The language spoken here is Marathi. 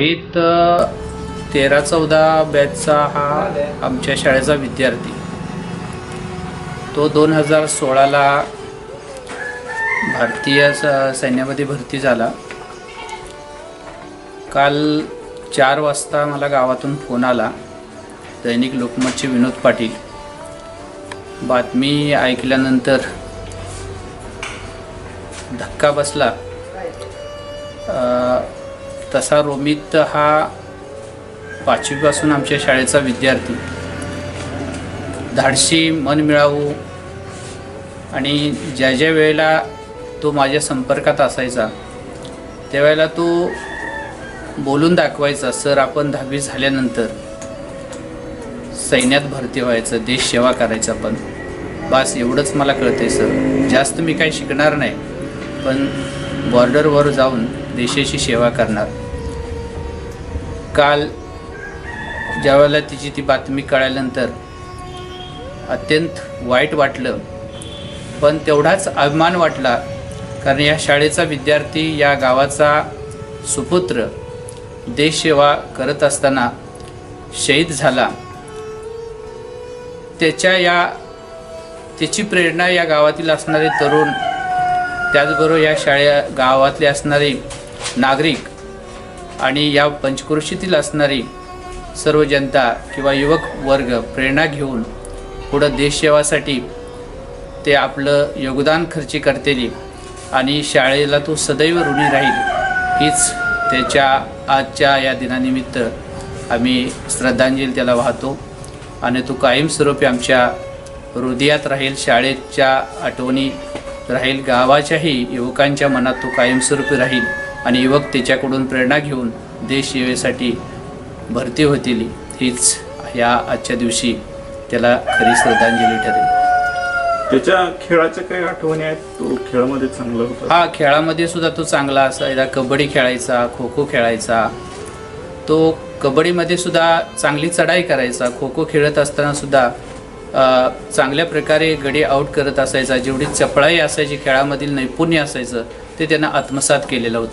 रोहित तेरा चौदा बॅचचा हा आमच्या शाळेचा विद्यार्थी. तो दोन हजार सोळाला भारतीय स- सैन्यामध्ये भरती झाला. काल चार वाजता मला गावातून फोन आला दैनिक लोकमतचे विनोद पाटील. बातमी ऐकल्यानंतर धक्का बसला. तसा रोमित हा पाचवीपासून आमच्या शाळेचा विद्यार्थी. धाडशी मन मिळावू आणि ज्या ज्या वेळेला तो माझ्या संपर्कात असायचा त्यावेळेला तो बोलून दाखवायचा सर आपण दहावी झाल्यानंतर सैन्यात भरती व्हायचं देश सेवा करायचं पण बस एवढंच मला कळतंय सर. जास्त मी काही शिकणार नाही. पण बॉर्डरवर जाऊन देशाची सेवा करणार. काल ज्यावेळेला तिची ती बातमी कळल्यानंतर अत्यंत वाईट वाटलं. पण तेवढाच अभिमान वाटला कारण या शाळेचा विद्यार्थी या गावाचा सुपुत्र देशसेवा करत असताना शहीद झाला. त्याच्या या त्याची प्रेरणा या गावातील असणारे तरुण त्याचबरोबर या शाळे गावातले असणारे नागरिक आणि या पंचक्रोशीतील असणारी सर्व जनता किंवा युवक वर्ग प्रेरणा घेऊन पुढं देशसेवासाठी ते आपलं योगदान खर्ची करतील आणि शाळेला तो सदैव ऋणी राहील हीच त्याच्या आजच्या या दिनानिमित्त आम्ही श्रद्धांजली त्याला वाहतो आणि तो कायमस्वरूपी आमच्या हृदयात राहील. शाळेच्या आठवणी राहील गावाच्याही युवकांच्या मनात तो कायमस्वरूपी राहील आणि युवक त्याच्याकडून प्रेरणा घेऊन देश सेवेसाठी भरती होतील हीच या आजच्या दिवशी त्याला खरी श्रद्धांजली ठरेल. त्याच्या खेळाच्या काही आठवणी आहेत? तो खेळामध्ये चांगला होता. हा खेळामध्ये सुद्धा तो चांगला असायचा कबड्डी खेळायचा खो खो खेळायचा. तो कबड्डीमध्ये सुद्धा चांगली चढाई करायचा खो खो खेळत असताना सुद्धा चांगल्या प्रकारे गडी आऊट करत असायचा. जेवढी चपळाई असायची खेळामधील नैपुण्य असायचं ते त्यांना आत्मसात केलेलं होतं.